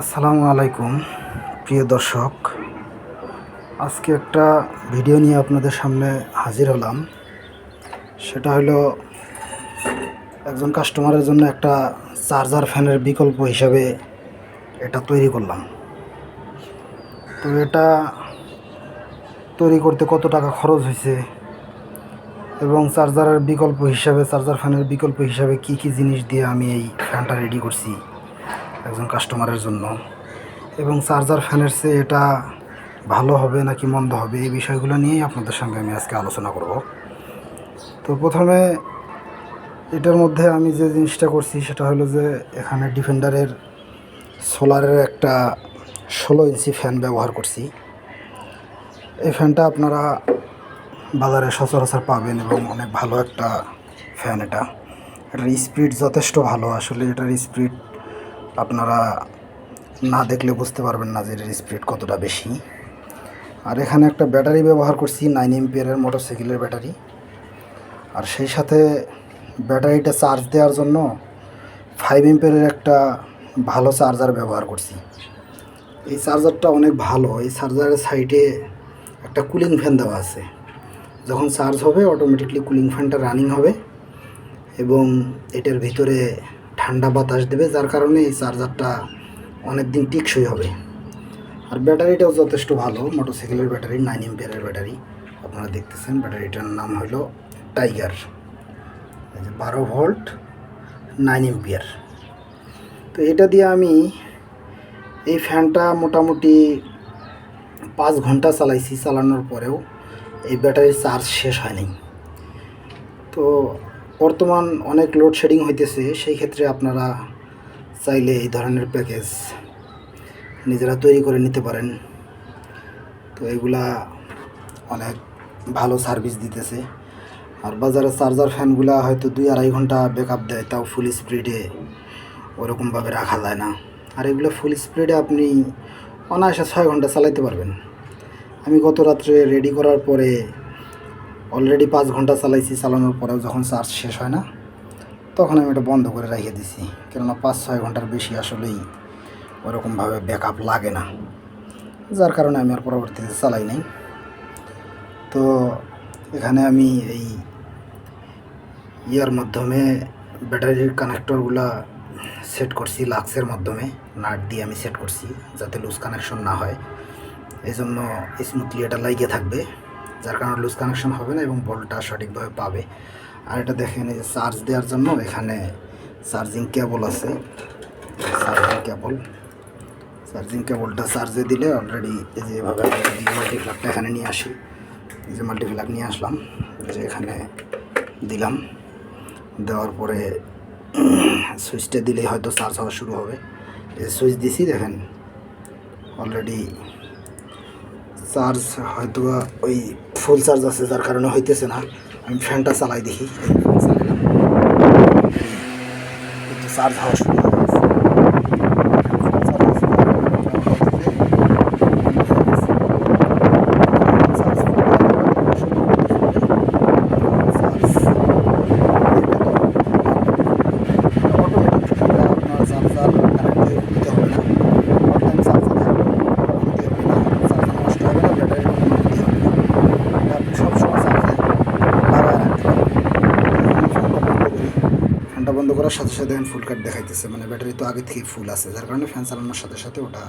আসসালামু আলাইকুম, প্রিয় দর্শক। আজকে একটা ভিডিও নিয়ে আপনাদের সামনে হাজির হলাম। সেটা হলো একজন কাস্টমারের জন্য একটা চার্জার ফ্যানের বিকল্প হিসাবে এটা তৈরি করলাম। তো এটা তৈরি করতে কত টাকা খরচ হয়েছে? এবং চার্জারের বিকল্প হিসাবে, চার্জার ফ্যানের বিকল্প হিসাবে কি কি জিনিস দিয়ে আমি এই ফ্যানটা রেডি করছি? একজন কাস্টমারের জন্য। এবং চার্জার ফ্যানের চেয়ে এটা ভালো হবে নাকি মন্দ হবে, এই বিষয়গুলো নিয়েই আপনাদের সঙ্গে আমি আজকে আলোচনা করব। তো প্রথমে এটার মধ্যে আমি যে জিনিসটা করছি সেটা হলো যে, এখানে ডিফেন্ডারের সোলারের একটা ষোলো ইঞ্চি ফ্যান ব্যবহার করছি। এই ফ্যানটা আপনারা বাজারে সচরাচর পাবেন এবং অনেক ভালো একটা ফ্যান এটা। এটার স্পিড যথেষ্ট ভালো, আসলে এটার স্পিড আপনারা না দেখলে বুঝতে পারবেন না যে এটার স্পিড কতটা বেশি। আর এখানে একটা ব্যাটারি ব্যবহার করছি নাইন এমপিয়ারের মোটরসাইকেলের ব্যাটারি। আর সেই সাথে ব্যাটারিটা চার্জ দেওয়ার জন্য ফাইভ এমপিয়ারের একটা ভালো চার্জার ব্যবহার করছি। এই চার্জারটা অনেক ভালো। এই চার্জারের সাইডে একটা কুলিং ফ্যান দেওয়া আছে। যখন চার্জ হবে অটোমেটিকলি কুলিং ফ্যানটা রানিং হবে এবং এটার ভিতরে ঠান্ডা বাতাস দেবে, যার কারণে এই চার্জারটা অনেক দিন টিকসই হবে। আর ব্যাটারিটাও যথেষ্ট ভালো, মোটরসাইকেলের ব্যাটারি, নাইন এমপিয়ারের ব্যাটারি। আপনারা দেখতেছেন, ব্যাটারিটার নাম হলো টাইগার। বারো ভোল্ট, নাইন এমপিয়ার। তো এটা দিয়ে আমি এই ফ্যানটা মোটামুটি পাঁচ ঘণ্টা চালাইছি, চালানোর পরেও এই ব্যাটারির চার্জ শেষ হয়নি। তো বর্তমান অনেক লোডশেডিং হইতেছে, সেই ক্ষেত্রে আপনারা চাইলে এই ধরনের প্যাকেজ নিজেরা তৈরি করে নিতে পারেন। তো এগুলা অনেক ভালো সার্ভিস দিতেছে। আর বাজারে চার্জার ফ্যানগুলা হয়তো দুই আড়াই ঘণ্টা ব্যাকআপ দেয়, তাও ফুল স্পিডে ওরকমভাবে রাখা যায় না। আর এগুলো ফুল স্পিডে আপনি অনায়াসে ছয় ঘণ্টা চালাইতে পারবেন। আমি গত রাত্রে রেডি করার পরে অলরেডি পাঁচ ঘণ্টা চালাইছি, চালানোর পরেও যখন চার্জ শেষ হয় না, তখন আমি এটা বন্ধ করে রেখে দিছি। কেননা পাঁচ, ছয় ঘণ্টার বেশি আসলেই ওরকমভাবে ব্যাকআপ লাগে না। যার কারণে আমি আর পরবর্তীতে চালাই নাই। তো এখানে আমি এই ইয়ার মাধ্যমে ব্যাটারির কানেক্টরগুলা সেট করছি, লাক্সের মাধ্যমে। নাট দিয়ে আমি সেট করছি, যাতে লুজ কানেকশন না হয়। এই জন্য স্মুথলি এটা লাগিয়ে থাকবে। যার কারণে লুজ কানেকশন হবে না এবং বলটা সঠিকভাবে পাবে। আর এটা দেখেন, এই যে চার্জ দেওয়ার জন্য এখানে চার্জিং কেবল আছে। চার্জিং কেবল চার্জিং কেবলটা চার্জে দিলে অলরেডি এই যে এভাবে মাল্টিপ্লাগটা এখানে নিয়ে আসি, এই যে মাল্টিপ্লাগ নিয়ে আসলাম যে এখানে দিলাম। দেওয়ার পরে সুইচটা দিলেই হয়তো চার্জ হওয়া শুরু হবে। এই সুইচ দিছি, দেখেন অলরেডি চার্জ হয়তো ওই ফুল চার্জ আছে যার কারণে হইতেছে না। আমি ফ্যানটা চালাই দেখি। চার্জ হওয়া শুরু করার সাথে সাথে এখন ফুল কাট দেখাইতেছে। মানে ব্যাটারি তো আগে থেকেই ফুল আছে। যার কারণে ফ্যান চালানোর সাথে সাথে ওটা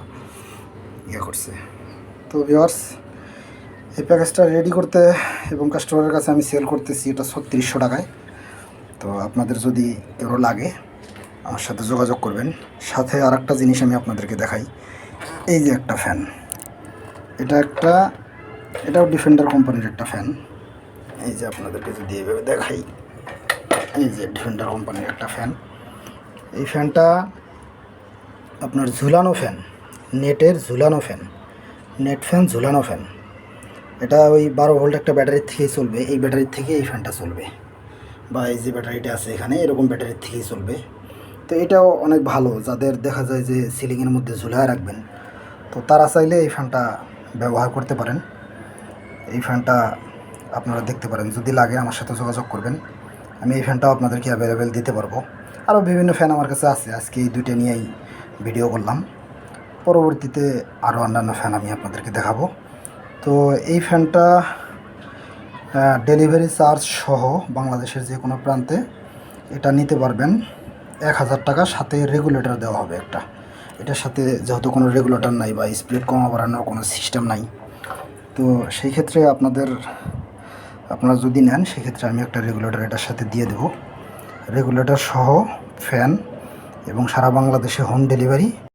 ইয়ে করছে। তো ভিওয়ার্স এই প্যাকেজটা রেডি করতে এবং কাস্টমারের কাছে আমি সেল করতেছি এটা ছত্রিশশো টাকায়। তো আপনাদের যদি কেউ লাগে, আমার সাথে যোগাযোগ করবেন। সাথে আর একটা জিনিস আমি আপনাদেরকে দেখাই। এই যে একটা ফ্যান এটা একটা, এটাও ডিফেন্ডার কোম্পানির একটা ফ্যান এই যে আপনাদেরকে যদি এইভাবে দেখাই। এই যে ডিফেন্ডার কোম্পানির একটা ফ্যান। এই ফ্যানটা আপনার ঝুলানো ফ্যান, নেটের ঝুলানো ফ্যান, নেট ফ্যান ঝুলানো ফ্যান। এটা ওই বারো ভোল্ট একটা ব্যাটারির থেকেই চলবে, এই ব্যাটারির থেকে এই ফ্যানটা চলবে। বা এই যে ব্যাটারিটা আছে এখানে, এরকম ব্যাটারির থেকেই চলবে। তো এটাও অনেক ভালো, যাদের দেখা যায় যে সিলিংয়ের মধ্যে ঝুলায় রাখবেন, তো তারা চাইলে এই ফ্যানটা ব্যবহার করতে পারেন। এই ফ্যানটা আপনারা দেখতে পারেন, যদি লাগে আমার সাথে যোগাযোগ করবেন। আমি এই ফ্যানটাও আপনাদেরকে অ্যাভেলেবেল দিতে পারব। আরও বিভিন্ন ফ্যান আমার কাছে আছে, আজকে এই দুইটা নিয়েই ভিডিও করলাম। পরবর্তীতে আরও অন্যান্য ফ্যান আমি আপনাদেরকে দেখাবো। তো এই ফ্যানটা ডেলিভারি চার্জ সহ বাংলাদেশের যে কোনো প্রান্তে এটা নিতে পারবেন। এক হাজার টাকা, সাথে রেগুলেটর দেওয়া হবে একটা। এটার সাথে যেহেতু কোনো রেগুলেটর নাই বা স্পিড কমা বাড়ানোর কোনো সিস্টেম নাই, তো সেই ক্ষেত্রে আপনাদের আপনারা যদি নেন, সেক্ষেত্রে আমি একটা রেগুলেটর এটার সাথে দিয়ে দেব। রেগুলেটর সহ ফ্যান এবং সারা বাংলাদেশে হোম ডেলিভারি